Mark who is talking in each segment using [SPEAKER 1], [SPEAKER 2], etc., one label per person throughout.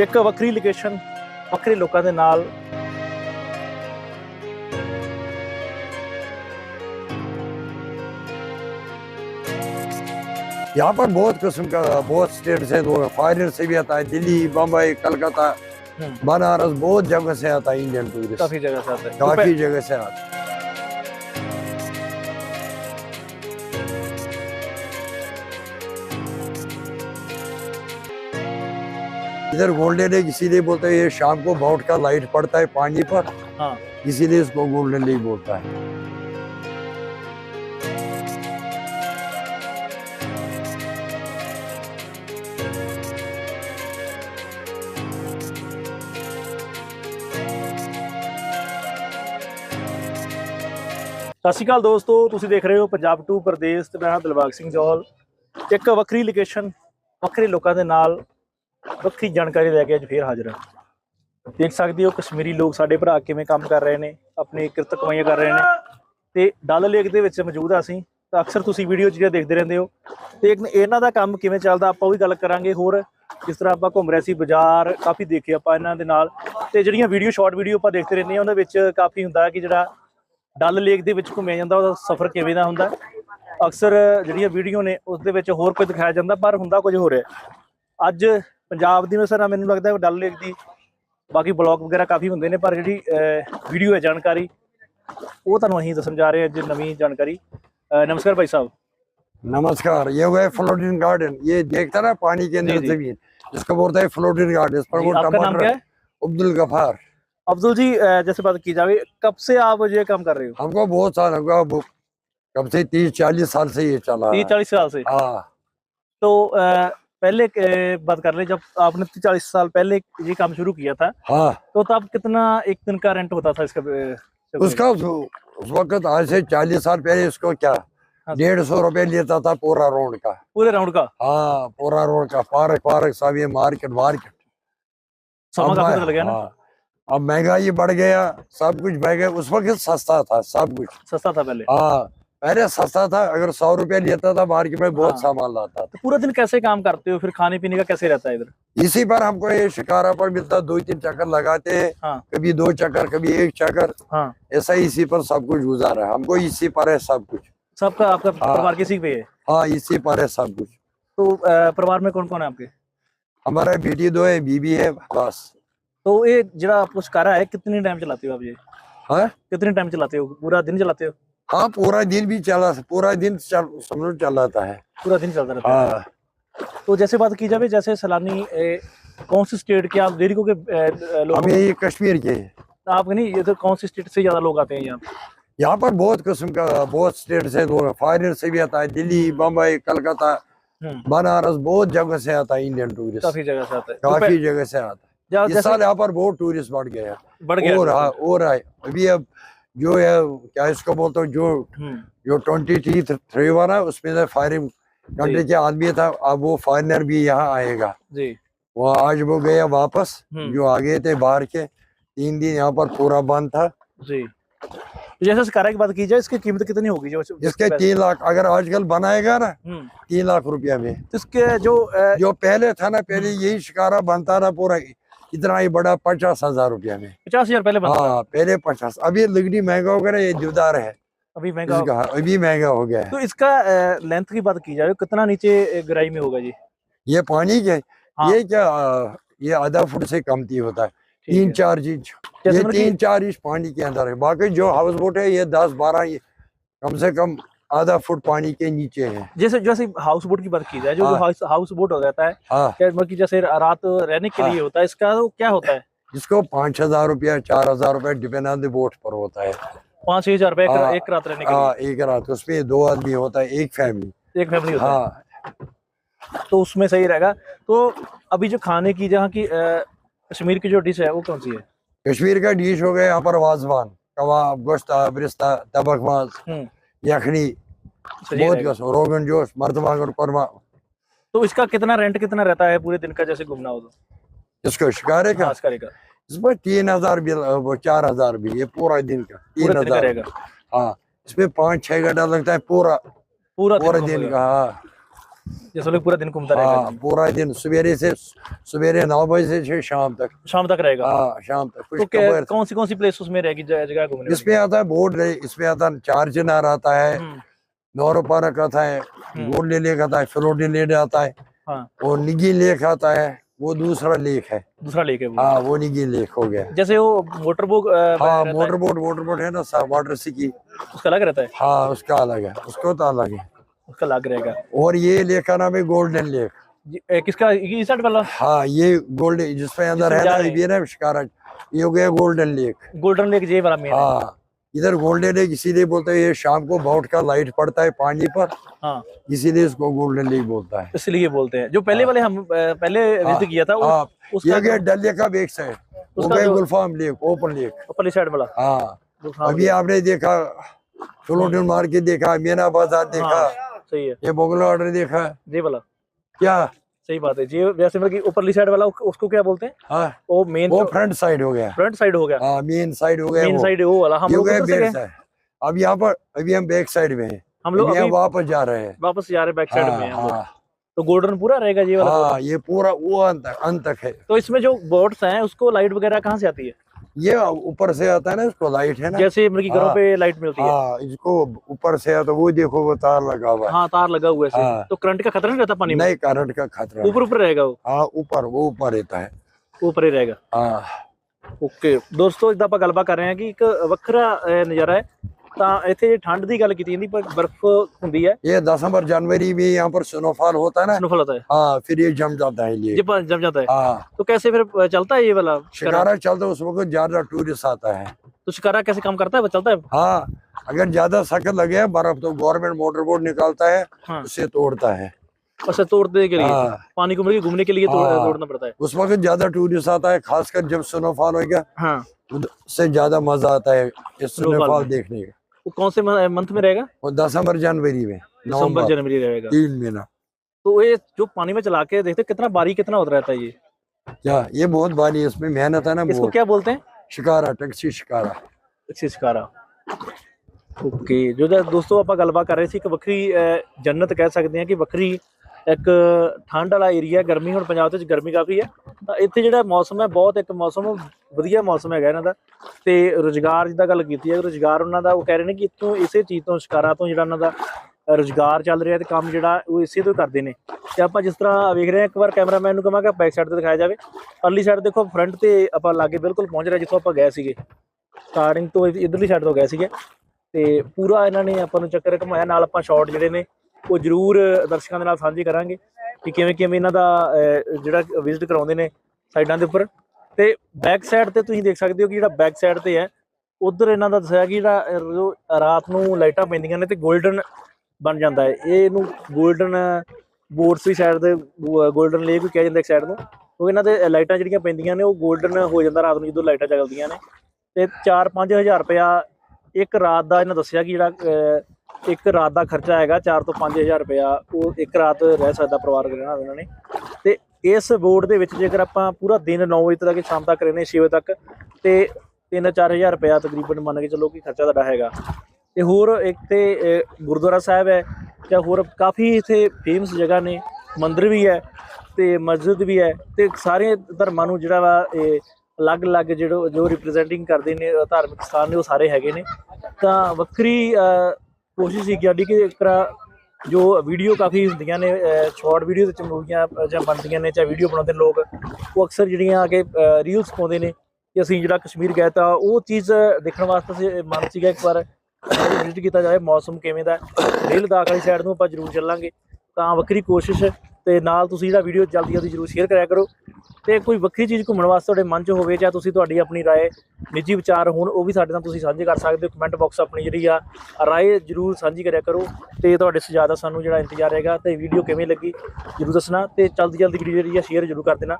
[SPEAKER 1] ਇੱਕ ਵੱਖਰੀ ਲੋਕੇਸ਼ਨ ਵੱਖਰੇ ਲੋਕਾਂ ਦੇ ਨਾਲ।
[SPEAKER 2] یہاں پر بہت قسم کا بہت سٹیٹ سے تو سے بھی آتا ہے دلی بمبئی کلکتہ بنارس بہت جگہ سے آتا ہے انڈین ٹورسٹ کافی
[SPEAKER 1] جگہ سے آتا ہے کافی
[SPEAKER 2] جگہ سے آتا ہے ادھر گولڈن لیک اسی لیے بولتا ہے یہ شام کو باؤٹ کا لائٹ پڑتا ہے پانی پر۔
[SPEAKER 1] ہاں۔
[SPEAKER 2] اسی لیے اس کو گولڈن لیک بولتا ہے۔
[SPEAKER 1] ਸਤਿ ਸ਼੍ਰੀ ਅਕਾਲ ਦੋਸਤੋ ਤੁਸੀਂ ਦੇਖ ਰਹੇ ਹੋ ਪੰਜਾਬ ਟੂ ਪ੍ਰਦੇਸ਼ ਤੇ ਮੈਂ ਹਾਂ ਦਿਲਬਾਗ ਸਿੰਘ ਜੋਲ ਇੱਕ ਵੱਖਰੀ ਲੋਕੇਸ਼ਨ ਵੱਖਰੇ ਲੋਕਾਂ ਦੇ ਨਾਲ ਵੱਖਰੀ ਜਾਣਕਾਰੀ ਲੈ ਕੇ ਅੱਜ ਫੇਰ ਹਾਜ਼ਰ ਹਾਂ। ਦੇਖ ਸਕਦੇ ਹੋ ਕਸ਼ਮੀਰੀ ਲੋਕ ਸਾਡੇ ਭਰਾ ਕਿਵੇਂ ਕੰਮ ਕਰ ਰਹੇ ਨੇ, ਆਪਣੀ ਕਿਰਤ ਕਮਾਈਆਂ ਕਰ ਰਹੇ ਨੇ। ਤੇ ਡਲ ਲੇਕ ਦੇ ਵਿੱਚ ਮੌਜੂਦ ਆ ਅਸੀਂ, ਤਾਂ ਅਕਸਰ ਤੁਸੀਂ ਵੀਡੀਓ ਜਿਹੜੀਆਂ ਦੇਖਦੇ ਰਹਿੰਦੇ ਹੋ। ਤੇ ਇਹਨਾਂ ਦਾ ਕੰਮ ਕਿਵੇਂ ਚੱਲਦਾ, ਆਪਾਂ ਉਹ ਵੀ ਗੱਲ ਕਰਾਂਗੇ। ਹੋਰ ਜਿਸ ਤਰ੍ਹਾਂ ਆਪਾਂ ਘੁੰਮ ਰਹੇ ਸੀ ਬਾਜ਼ਾਰ, ਕਾਫੀ ਦੇਖੇ ਆਪਾਂ ਇਹਨਾਂ ਦੇ ਨਾਲ। ਤੇ ਜਿਹੜੀਆਂ ਵੀਡੀਓ ਸ਼ਾਰਟ ਵੀਡੀਓ ਆਪਾਂ ਦੇਖਦੇ ਰਹਿੰਦੇ ਹਾਂ ਉਹਨਾਂ ਵਿੱਚ ਕਾਫੀ ਹੁੰਦਾ ਕਿ ਜਿਹੜਾ ਡਲ ਲੇਕ ਦੇ ਵਿੱਚ ਘੁੰਮਿਆ ਜਾਂਦਾ, ਉਹਦਾ ਸਫ਼ਰ ਕਿਵੇਂ ਦਾ ਹੁੰਦਾ। ਅਕਸਰ ਜਿਹੜੀਆਂ ਵੀਡੀਓ ਨੇ, ਉਸ ਦੇ ਵਿੱਚ ਹੋਰ ਕੁਝ ਦਿਖਾਇਆ ਜਾਂਦਾ, ਪਰ ਹੁੰਦਾ ਕੁਝ ਹੋਰ ਹੈ। ਅੱਜ ਪੰਜਾਬ ਦੀ ਮੈਂ ਸਰ ਮੈਨੂੰ ਲੱਗਦਾ ਡਲ ਲੇਕ ਦੀ ਬਾਕੀ ਬਲੌਗ ਵਗੈਰਾ ਕਾਫੀ ਹੁੰਦੇ ਨੇ ਪਰ ਜਿਹੜੀ ਵੀਡੀਓ ਹੈ ਜਾਣਕਾਰੀ ਉਹ ਤੁਹਾਨੂੰ ਅਸੀਂ ਦੱਸਣ ਜਾ ਰਹੇ ਹਾਂ ਜੇ ਨਵੀਂ ਜਾਣਕਾਰੀ। ਨਮਸਕਾਰ ਭਾਈ ਸਾਹਿਬ।
[SPEAKER 2] نمسکار یہ وہ ہے فلوٹنگ گارڈن یہ دیکھتا نا پانی کے اندر زمین جس کو بولتا ہے فلوٹنگ گارڈن اس پر وہ ٹماٹر عبد الغفار
[SPEAKER 1] عبدل جی جیسے بات کی جاوے کب سے آپ یہ کام کر رہے ہو
[SPEAKER 2] ہم کو بہت سال ہم کو کم سے تیس چالیس سال سے یہ چلا تیس
[SPEAKER 1] چالیس سال سے پہلے بات کر لیں جب آپ نے چالیس سال پہلے یہ کام شروع کیا تھا
[SPEAKER 2] ہاں۔
[SPEAKER 1] تو تب کتنا ایک دن کا رینٹ ہوتا تھا اس کا اس
[SPEAKER 2] کا اس وقت آج سے چالیس سال پہلے اس کو کیا ہاں۔ ڈیڑھ سو روپے لیتا تھا پورا روڈ کا۔
[SPEAKER 1] پورے راؤنڈ کا؟
[SPEAKER 2] ہاں پورا روڈ کا۔ پارک پارک سب یہ مارکیٹ مارکیٹ
[SPEAKER 1] ہاں۔
[SPEAKER 2] اب مہنگائی بڑھ گیا سب کچھ بڑھ گیا۔ اس وقت سستا تھا سب کچھ۔
[SPEAKER 1] سستا تھا پہلے؟
[SPEAKER 2] ہاں۔ پہلے سستا تھا اگر سو روپیہ لیتا تھا مارکیٹ میں بہت ہاں۔ سامان لاتا تھا۔
[SPEAKER 1] پورا دن کیسے کام کرتے ہو؟ پھر کھانے پینے کا کیسے رہتا ہے ادھر؟
[SPEAKER 2] اسی پر ہم کو یہ شکارا پر ملتا دو تین چکر لگاتے ہیں۔
[SPEAKER 1] ہاں۔
[SPEAKER 2] کبھی دو چکر کبھی ایک چکر۔
[SPEAKER 1] ہاں۔
[SPEAKER 2] ایسا اسی پر سب کچھ گزارا ہم کو اسی پر ہے سب کچھ۔
[SPEAKER 1] سب کا آپ کا پروار کسی پہ ہے؟
[SPEAKER 2] ہاں اسی پر ہے سب کچھ۔
[SPEAKER 1] تو پروار میں کون کون ہے آپ کے؟
[SPEAKER 2] ہمارا بیٹی دو ہے بی بی ہے بس۔
[SPEAKER 1] تو یہ جڑا آپ کو شکارا ہے کتنے ٹائم چلاتے ہو آپ یہ؟ کتنے ٹائم چلاتے ہو؟ پورا دن چلاتے ہو؟
[SPEAKER 2] ہاں پورا دن بھی چلا پورا دن سمجھو چل رہتا ہے۔
[SPEAKER 1] پورا دن چلتا رہتا ہے۔ ہاں۔ تو جیسے بات کی جائے جیسے سیلانی کون سی اسٹیٹ کے آپ دیری کو ہمیں
[SPEAKER 2] یہ کشمیر کے۔
[SPEAKER 1] آپ نہیں یہ تو کون سی اسٹیٹ سے زیادہ لوگ آتے ہیں یہاں؟
[SPEAKER 2] یہاں پر بہت قسم کا بہت اسٹیٹ سے لوگ فارن سے بھی آتا ہے دلی بمبئی کلکتہ بنارس بہت جگہ سے آتا ہے انڈین ٹورسٹ کافی
[SPEAKER 1] جگہ سے آتا ہے۔ کافی
[SPEAKER 2] جگہ سے آتا ہے۔
[SPEAKER 1] اس سال
[SPEAKER 2] یہاں پر بہت ٹورسٹ بڑھ گیا۔ ہے
[SPEAKER 1] بڑھ گیا۔ اور ہاں،
[SPEAKER 2] ہاں، ابھی اب جو ہے کیا اس کو بولتا ہوں جو جو ٹوینٹی تھری تھری والا اس میں سے فائرنگ جی۔ کنٹری کے آدمی تھا اب وہ فائنر بھی یہاں آئے گا۔
[SPEAKER 1] جی۔
[SPEAKER 2] وہ آج وہ گیا واپس جو آگے تھے باہر کے تین دن یہاں پر پورا بند تھا۔
[SPEAKER 1] جی۔ جیسے سکارا کی بات کی جائے اس کی قیمت کتنی ہوگی؟ جو اس کے
[SPEAKER 2] تین لاکھ اگر آج کل بنائے گا نا تین لاکھ روپیہ میں۔
[SPEAKER 1] اس کے جو
[SPEAKER 2] جو پہلے تھا نا پہلے یہی شکارا بنتا رہا پورا۔ اتنا ہی بڑا پچاس ہزار روپیہ میں۔
[SPEAKER 1] پچاس ہزار پہلے ہاں
[SPEAKER 2] پہلے پچاس۔ ابھی لگڑی مہنگا ہو گیا یہ دیودار ہے۔
[SPEAKER 1] ابھی مہنگا
[SPEAKER 2] ابھی مہنگا ہو گیا تو
[SPEAKER 1] اس کا لینتھ کی بات کی جائے کتنا نیچے گرائی میں ہوگا جی؟
[SPEAKER 2] یہ پانی کے
[SPEAKER 1] ہاں۔
[SPEAKER 2] یہ کیا یہ آدھا فٹ سے کم تھی ہوتا ہے۔
[SPEAKER 1] تین
[SPEAKER 2] چار انچ۔ یہ مطلب تین چار انچ پانی کے اندر ہے۔ باقی جو ہاؤس بوٹ ہے یہ دس بارہ کم سے کم آدھا فٹ پانی کے نیچے ہیں۔
[SPEAKER 1] جیسے جیسے ہاؤس بوٹ کی بات کی جائے جو ہاں۔ ہاؤس بوٹ ہو جاتا ہے
[SPEAKER 2] ہاں۔
[SPEAKER 1] مطلب جیسے رات رہنے کے ہاں۔ لیے ہوتا ہے اس کا کیا ہوتا ہے؟
[SPEAKER 2] جس کو پانچ ہزار روپیہ چار ہزار روپیہ ڈپینڈ آن دی بوٹ پر ہوتا ہے۔
[SPEAKER 1] پانچ ہزار روپیہ ایک رات رہنے کے لیے۔
[SPEAKER 2] ایک رات۔ اس میں دو آدمی ہوتا ہے ایک فیملی
[SPEAKER 1] ایک فیملی ہوتا ہاں۔ تو اس میں صحیح رہے گا۔ تو ابھی جو کھانے کی جہاں کی کشمیر کی جو ڈش ہے وہ کون سی ہے؟
[SPEAKER 2] کشمیر کا ڈش ہو گیا یہاں پر وازوان کباب گوشت برستہ تبخ ماز۔ یخنی
[SPEAKER 1] بہت
[SPEAKER 2] کس روگن جوش مرد وانگن قورمہ
[SPEAKER 1] تو اس کا کتنا رینٹ کتنا رہتا ہے پورے دن کا جیسے گھومنا ہو تو؟
[SPEAKER 2] اس کو شکارے کا ہاں،
[SPEAKER 1] شکارے کا۔
[SPEAKER 2] اس میں تین ہزار بھی وہ چار ہزار بھی یہ پورا دن کا تین ہزار۔ ہاں اس میں پانچ چھ گھنٹہ لگتا ہے پورا۔
[SPEAKER 1] پورا دن کا
[SPEAKER 2] ہاں۔
[SPEAKER 1] جیسے لوگ پورا دن گھومتا رہے گا ہاں، جی۔
[SPEAKER 2] پورا دن سویرے سے سویرے نو بجے سے شام تک۔
[SPEAKER 1] شام تک رہے گا۔
[SPEAKER 2] ہاں شام تک۔
[SPEAKER 1] کون سی کون سی پلیس اس میں رہے گی جگہ گھومنے اس میں
[SPEAKER 2] آتا ہے بورڈ اس میں آتا ہے چار چنار آتا ہے۔ نورو پارک آتا ہے گولڈی لیک آتا ہے فلوڈی لیک آتا ہے۔
[SPEAKER 1] ہاں۔
[SPEAKER 2] اور نگی لیک آتا ہے وہ دوسرا لیک ہے۔
[SPEAKER 1] دوسرا لیک ہے
[SPEAKER 2] ہاں وہ نگی لیک ہو گیا۔
[SPEAKER 1] جیسے وہ موٹر بوٹ ہاں موٹر
[SPEAKER 2] بوٹ موٹر بوٹ ہے نا واٹر سکی
[SPEAKER 1] اس کا الگ رہتا ہے؟
[SPEAKER 2] ہاں اس کا الگ ہے اس کو تو الگ ہے۔
[SPEAKER 1] اس کا لگ رہے گا۔
[SPEAKER 2] اور یہ لیک کا نام ہے گولڈن لیک
[SPEAKER 1] جی، کس کا؟ یہ سائڈ والا۔
[SPEAKER 2] ہاں یہ گولڈ جس پہ اندر ہے نا یہ نا شکارا یہ ہو گیا گولڈن لیک
[SPEAKER 1] گولڈن لیک یہ والا میں ہاں
[SPEAKER 2] ادھر گولڈن لیک اسی لیے بولتا ہے یہ شام کو باؤٹ کا لائٹ پڑتا ہے پانی پر۔
[SPEAKER 1] ہاں۔
[SPEAKER 2] اسی لیے اس کو گولڈن لیک بولتا ہے۔
[SPEAKER 1] اس لیے بولتے ہیں۔ جو پہلے ہاں۔ والے ہم پہلے ہاں۔ وزٹ کیا تھا ہاں۔
[SPEAKER 2] یہ گیا ڈل لیک کا بیک سائڈ وہ گئے Gulfam lake open lake
[SPEAKER 1] open side والا۔
[SPEAKER 2] ہاں۔
[SPEAKER 1] ابھی
[SPEAKER 2] آپ نے دیکھا فلوٹن مارکیٹ دیکھا مینا بازار دیکھا۔
[SPEAKER 1] صحیح ہے۔
[SPEAKER 2] یہ بوگلا آرڈر دیکھا۔ ہے
[SPEAKER 1] جی بھلا۔
[SPEAKER 2] کیا؟
[SPEAKER 1] صحیح بات ہے۔ جی ویسے مطلب کہ اوپرلی سائیڈ والا اس کو کیا بولتے ہیں؟
[SPEAKER 2] ہاں۔
[SPEAKER 1] وہ مین وہ
[SPEAKER 2] فرنٹ سائیڈ ہو گیا۔
[SPEAKER 1] فرنٹ سائیڈ ہو گیا۔
[SPEAKER 2] ہاں مین سائیڈ ہو گیا مین سائیڈ
[SPEAKER 1] وہ والا۔ ہم لوگ
[SPEAKER 2] اب یہاں پر ابھی ہم بیک سائیڈ میں ہیں۔
[SPEAKER 1] ہم لوگ
[SPEAKER 2] واپس جا رہے ہیں۔
[SPEAKER 1] واپس جا رہے ہیں بیک سائیڈ میں ہاں، ہم ہاں۔ تو گولڈن پورا رہے گا جی والا ہاں
[SPEAKER 2] یہ پورا وہ ان تک ہے۔
[SPEAKER 1] تو اس میں جو بورڈز ہیں اس کو لائٹ وغیرہ کہاں سے آتی ہے؟
[SPEAKER 2] یہ اوپر سے آتا ہے نا اس کو لائٹ ہے نا؟
[SPEAKER 1] جیسے مرغی گھروں ہاں۔ پہ لائٹ ملتی ہے۔
[SPEAKER 2] ہاں، اس کو اوپر سے آتا وہ دیکھو وہ تار لگا ہوا ہے۔
[SPEAKER 1] ہاں تار لگا ہوا ہے ہاں۔ تو کرنٹ کا خطرہ نہیں رہتا پانی میں؟
[SPEAKER 2] نہیں کرنٹ کا خطرہ اوپر
[SPEAKER 1] اوپر رہے گا وہ؟
[SPEAKER 2] ہاں اوپر وہ اوپر رہتا ہے۔
[SPEAKER 1] اوپر ہی رہے گا۔
[SPEAKER 2] ہاں۔
[SPEAKER 1] اوکے دوستو اس دا ਆਪਾਂ ਗੱਲਬਾਤ ਕਰ ਰਹੇ ਹਾਂ ਕਿ ਇੱਕ ਵੱਖਰਾ ਨਜ਼ਾਰਾ ਹੈ ٹھنڈ کی گل کی برف ہوں
[SPEAKER 2] یہ دسمبر جنوری میں یہاں پر سنو فال ہوتا ہے
[SPEAKER 1] نا
[SPEAKER 2] یہ جم جاتا ہے
[SPEAKER 1] تو
[SPEAKER 2] اگر زیادہ شخص لگے برف تو گورنمنٹ موٹر بوٹ نکالتا ہے اسے توڑتا ہے
[SPEAKER 1] اسے توڑنے کے لیے پانی کو مل گیا گھومنے کے لیے توڑنا پڑتا ہے
[SPEAKER 2] اس وقت زیادہ ٹورسٹ آتا ہے خاص کر جب سنو فال ہو گیا جا مزہ آتا ہے
[SPEAKER 1] وہ کون سے منتھ میں رہے گا؟
[SPEAKER 2] وہ دسمبر جنوری میں دسمبر
[SPEAKER 1] جنوری رہے گا۔
[SPEAKER 2] تین مہینہ۔
[SPEAKER 1] تو یہ جو پانی میں چلا کے دیکھتے کتنا باری کتنا ہوتا رہتا ہے یہ؟
[SPEAKER 2] یہ بہت باری اس میں محنت ہے نا اس کو کیا
[SPEAKER 1] بولتے ہیں؟
[SPEAKER 2] Shikara taxi shikara
[SPEAKER 1] taxi shikara okay جو دوستو ਆਪਾਂ ਗੱਲਬਾਤ ਕਰ ਰਹੇ ਸੀ ਕਿ کہ وکری ਕਹਿ ਸਕਦੇ ਹਾਂ ਕਿ ਵੱਖਰੀ ਇੱਕ ਠੰਡ ਵਾਲਾ ਏਰੀਆ ਗਰਮੀ ਹੁਣ ਪੰਜਾਬ ਤਾਂ ਇੱਥੇ ਜਿਹੜਾ ਮੌਸਮ ਹੈ, ਬਹੁਤ ਇੱਕ ਮੌਸਮ ਵਧੀਆ ਮੌਸਮ ਹੈਗਾ ਇਹਨਾਂ ਦਾ। ਤੇ ਰੋਜ਼ਗਾਰ ਜਿੱਦਾਂ ਗੱਲ ਕੀਤੀ ਹੈ, ਰੋਜ਼ਗਾਰ ਉਹਨਾਂ ਦਾ, ਉਹ ਕਹਿ ਰਹੇ ਨੇ ਕਿ ਇੱਥੋਂ ਇਸੇ ਚੀਜ਼ ਤੋਂ, ਸ਼ਿਕਾਰਾਂ ਤੋਂ ਜਿਹੜਾ ਉਹਨਾਂ ਦਾ ਰੋਜ਼ਗਾਰ ਚੱਲ ਰਿਹਾ ਤੇ ਕੰਮ ਜਿਹੜਾ, ਉਹ ਇਸੇ ਤੋਂ ਕਰਦੇ ਨੇ। ਤੇ ਆਪਾਂ ਜਿਸ ਤਰ੍ਹਾਂ ਵੇਖ ਰਹੇ ਹਾਂ, ਇੱਕ ਵਾਰ ਕੈਮਰਾਮੈਨ ਨੂੰ ਕਹਾਂਗਾ ਬੈਕ ਸਾਈਡ ਤੇ ਦਿਖਾਇਆ ਜਾਵੇ। ਪਰਲੀ ਸਾਈਡ ਦੇਖੋ ਫਰੰਟ ਤੇ ਆਪਾਂ ਲਾਗੇ ਬਿਲਕੁਲ ਪਹੁੰਚ ਰਹੇ, ਜਿੱਥੋਂ ਆਪਾਂ ਗਏ ਸੀਗੇ। ਸਟਾਰਟਿੰਗ ਤੋਂ ਇਧ- ਇੱਧਰਲੀ ਸਾਈਡ ਤੋਂ ਗਏ ਸੀਗੇ। ਤੇ ਪੂਰਾ ਇਹਨਾਂ ਨੇ ਆਪਾਂ ਨੂੰ ਚੱਕਰ ਘੁਮਾਇਆ, ਨਾਲ ਆਪਾਂ ਸ਼ਾਟ ਜਿਹੜੇ ਨੇ, ਉਹ ਜ਼ਰੂਰ ਦਰਸ਼ਕਾਂ ਦੇ ਨਾਲ ਸਾਂਝੇ ਕਰਾਂਗੇ। ਕਿ ਕਿਵੇਂ ਕਿਵੇਂ ਇਹਨਾਂ ਦਾ ਜਿਹੜਾ ਵਿਜ਼ਿਟ ਕਰਾਉਂਦੇ ਨੇ ਸਾਈਡਾਂ ਦੇ ਉੱਪਰ। ਤੇ ਬੈਕ ਸਾਈਡ ਤੇ ਤੁਸੀਂ ਦੇਖ ਸਕਦੇ ਹੋ ਕਿ ਜਿਹੜਾ ਬੈਕ ਸਾਈਡ ਤੇ ਹੈ, ਉਧਰ ਇਹਨਾਂ ਦਾ ਦੱਸਿਆ ਕਿ ਜਿਹੜਾ ਰਾਤ ਨੂੰ ਲਾਈਟਾਂ ਪੈਂਦੀਆਂ ਨੇ ਤੇ ਗੋਲਡਨ ਬਣ ਜਾਂਦਾ ਹੈ। ਇਹ ਇਹਨੂੰ ਗੋਲਡਨ ਬੋਰਡਸ ਵੀ ਸਾਈਡ ਦੇ ਗੋਲਡਨ ਲੇਕ ਵੀ ਕਿਹਾ ਜਾਂਦਾ ਇੱਕ ਸਾਈਡ ਨੂੰ। ਕਿਉਂਕਿ ਇਹਨਾਂ ਦੇ ਲਾਈਟਾਂ ਜਿਹੜੀਆਂ ਪੈਂਦੀਆਂ ਨੇ, ਉਹ ਗੋਲਡਨ ਹੋ ਜਾਂਦਾ ਰਾਤ ਨੂੰ ਜਦੋਂ ਲਾਈਟਾਂ ਚੱਲਦੀਆਂ ਨੇ। ਤੇ 4-5000 ਰੁਪਇਆ ਇੱਕ ਰਾਤ ਦਾ ਇਹਨਾਂ ਦੱਸਿਆ ਕਿ ਜਿਹੜਾ ਇੱਕ ਰਾਤ ਦਾ ਖਰਚਾ ਹੈਗਾ 4 ਤੋਂ 5000 ਰੁਪਇਆ। ਉਹ ਇੱਕ ਰਾਤ ਰਹਿ ਸਕਦਾ ਪਰਿਵਾਰ ਰਹਿਣਾ ਉਹਨਾਂ ਨੇ ਤੇ ਇਸ ਬੋਰਡ ਦੇ ਵਿੱਚ ਜੇਕਰ ਆਪਾਂ ਪੂਰਾ ਦਿਨ 9 ਵਜੇ ਤੱਕ ਸ਼ਾਮ ਤੱਕ ਰਹਿੰਦੇ 6 ਵਜੇ ਤੱਕ, ਤੇ 3-4000 ਰੁਪਇਆ ਤਕਰੀਬਨ ਮੰਨ ਕੇ ਚੱਲੋ ਕਿ ਖਰਚਾ ਤੁਹਾਡਾ ਹੈਗਾ। ਤੇ ਹੋਰ ਇੱਕ ਤੇ ਗੁਰਦੁਆਰਾ ਸਾਹਿਬ ਹੈ, ਜਾਂ ਹੋਰ ਕਾਫੀ ਇਥੇ ਫੇਮਸ ਜਗ੍ਹਾ ਨੇ, ਮੰਦਿਰ ਵੀ ਹੈ, ਤੇ ਮਸਜਿਦ ਵੀ ਹੈ, ਤੇ ਸਾਰੇ ਧਰਮਾਂ ਨੂੰ ਜਿਹੜਾ ਵਾ, ਇਹ ਅਲੱਗ-ਅਲੱਗ ਜਿਹੜਾ ਜੋ ਰਿਪਰੈਜ਼ੈਂਟਿੰਗ ਕਰਦੇ ਨੇ, ਧਾਰਮਿਕ ਸਥਾਨ ਨੇ, ਉਹ ਸਾਰੇ ਹੈਗੇ ਨੇ। ਤਾਂ ਵੱਖਰੀ ਕੋਸ਼ਿਸ਼ ਸੀ ਸਾਡੀ ਕਿ ਇੱਕ ਤਰ੍ਹਾਂ ਜੋ ਵੀਡੀਓ ਕਾਫੀ ਹੁੰਦੀਆਂ ਨੇ ਸ਼ਾਰਟ ਵੀਡੀਓ ਵਿੱਚ ਮੂਵੀਆਂ ਜਾਂ ਬਣਦੀਆਂ ਨੇ ਜਾਂ ਵੀਡੀਓ ਬਣਾਉਂਦੇ ਨੇ ਲੋਕ, ਉਹ ਅਕਸਰ ਜਿਹੜੀਆਂ ਆ ਕੇ ਰੀਲਸ ਪਾਉਂਦੇ ਨੇ ਕਿ ਅਸੀਂ ਜਿਹੜਾ ਕਸ਼ਮੀਰ ਗਏ ਤਾਂ ਉਹ ਚੀਜ਼ ਦੇਖਣ ਵਾਸਤੇ ਅਸੀਂ ਮਨ ਸੀਗਾ ਇੱਕ ਵਾਰ ਵਿਜ਼ਿਟ ਕੀਤਾ ਜਾਵੇ, ਮੌਸਮ ਕਿਵੇਂ ਦਾ ਹੈ। ਲੇਹ ਲਦਾਖ ਵਾਲੀ ਸਾਈਡ ਨੂੰ ਆਪਾਂ ਜ਼ਰੂਰ ਚੱਲਾਂਗੇ ਤਾਂ ਵੱਖਰੀ ਕੋਸ਼ਿਸ਼ ਤੇ ਨਾਲ ਤੁਸੀਂ ਜਿਹੜਾ ਵੀਡੀਓ ਜਲਦੀ ਜਲਦੀ ਜ਼ਰੂਰ ਸ਼ੇਅਰ ਕਰਿਆ ਕਰੋ ਤੇ ਕੋਈ ਵੱਖਰੀ ਚੀਜ਼ ਘੁੰਮਣ ਵਾਸਤੇ ਤੁਹਾਡੇ ਮਨ 'ਚ ਹੋਵੇ ਜਾਂ ਤੁਸੀਂ ਤੁਹਾਡੀ ਆਪਣੀ رائے ਨਿੱਜੀ ਵਿਚਾਰ ਹੋਣ ਉਹ ਵੀ ਸਾਡੇ ਨਾਲ ਤੁਸੀਂ ਸਾਂਝੇ ਕਰ ਸਕਦੇ ਹੋ ਕਮੈਂਟ ਬਾਕਸ ਆਪਣੀ ਜਿਹੜੀ ਆ رائے ਜ਼ਰੂਰ ਸਾਂਝੀ ਕਰਿਆ ਕਰੋ ਤੇ ਤੁਹਾਡੇ ਸੁਝਾਅ ਦਾ ਸਾਨੂੰ ਜਿਹੜਾ ਇੰਤਜ਼ਾਰ ਰਹੇਗਾ ਤੇ ਵੀਡੀਓ ਕਿਵੇਂ ਲੱਗੀ ਜ਼ਰੂਰ ਦੱਸਣਾ ਤੇ ਜਲਦੀ ਜਲਦੀ ਵੀਡੀਓ ਜਿਹੜੀ ਆ ਸ਼ੇਅਰ ਜ਼ਰੂਰ ਕਰ ਦੇਣਾ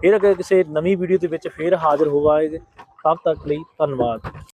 [SPEAKER 1] ਫਿਰ ਅਗਰ ਕਿਸੇ ਨਵੀਂ ਵੀਡੀਓ ਦੇ ਵਿੱਚ ਫੇਰ ਹਾਜ਼ਰ ਹੋਵਾਂਗੇ ਤਦ ਤੱਕ ਲਈ ਧੰਨਵਾਦ